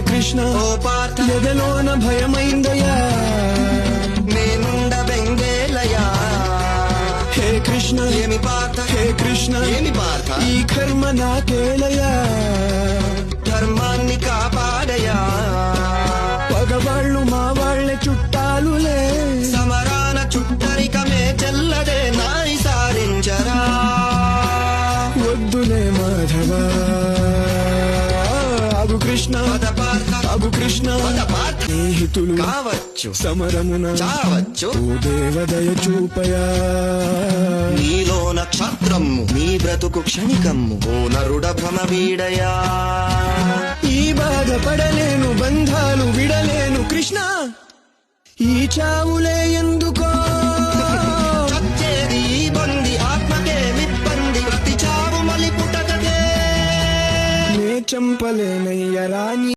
కృష్ణ. ఎదలోన భయమైందయ్యా. నేనుండ బెంగేలయా హే కృష్ణ. ఏమి పార్థ? హే కృష్ణ. ఏమి పార్థ? ఈ కర్మ నాకేలయ్యా. ధర్మాన్ని కాపాడయా పగవాళ్ళు మా వాళ్ళ చుట్టాలులే. సమరాన చుట్టరికమే చెల్లదే నాయి సారించరా. వద్దులే మాధవా. కృష్ణ. అగు కృష్ణ. స్నేహితులు కావచ్చు. సమరమున చావచ్చు. దేవదయ చూపయా. నీలో నక్షత్రము నీ బ్రతుకు క్షణికమ్ము ఓ నరుడ భ్రమ వీడయా ఈ బాధపడలేను బంధాలు విడలేను కృష్ణ. ఈ చావులే चंपल नैयरानी